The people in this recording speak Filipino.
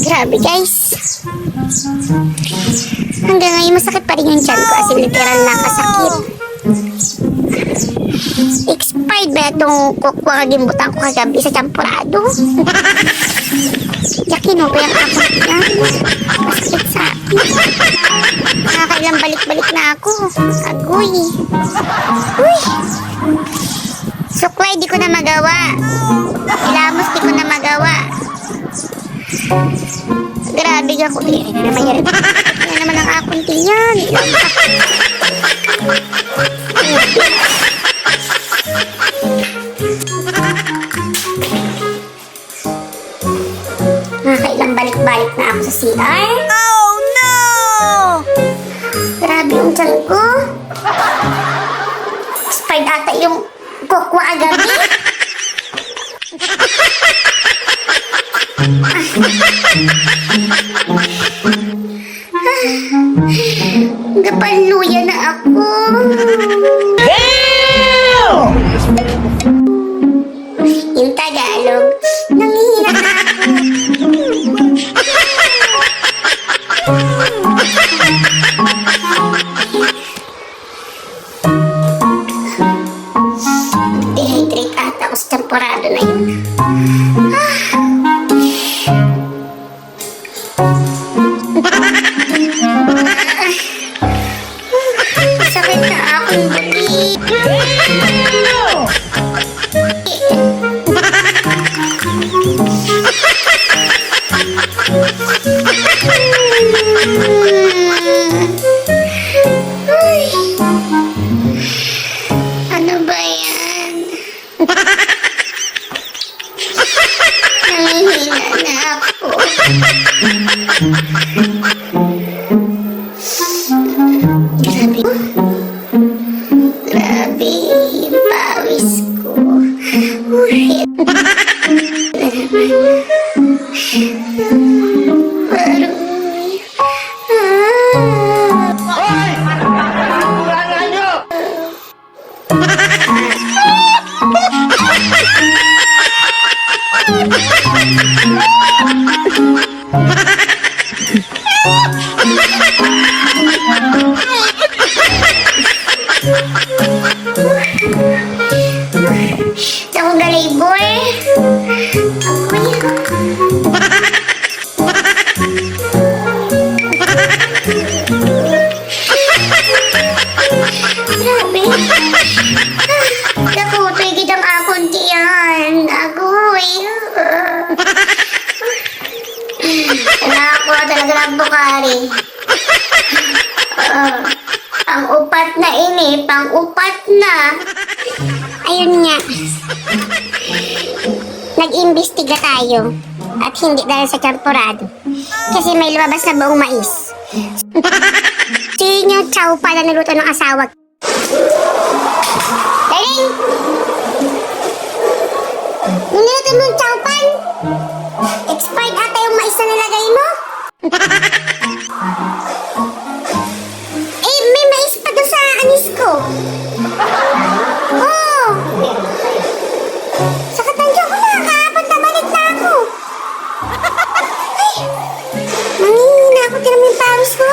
Grabe guys. Hanggang ngayon masakit pa rin yung tiyan ko as in literal nakasakit. Expired ba itong kukwa kagimbutan ko kagabi sa champurado? Yakin mo ba yung akot niya? Masakit sa akin. Nakakailang balik-balik na ako. Agoy. Uy. Suklay, di ko na magawa. Grabe ka ko. Hindi na naman yan. Yan naman ang akong tiyan. Nakakailang balik-balik na ako sa CR. Oh no! Grabe yung tiyan ko. Expired ata yung kokwa agabi. Gapaluya na ako. Yung Tagalog, nangihina na ako. Dehydrate ata ako sa temporada na yun. Na ako. Grabe. Bukari. Ah, pang upat na ini, pang upat na. Ayun nga. Nag-imbestiga tayo. At hindi dahil sa champurado. Kasi may lumabas na buong mais. so yun yung chow pala niluto ng asawa. Daling! Yung niluto mong chow pan? Expired ata yung mais na nilagay mo? Mami, hinahakot ka naman yung pawis mo?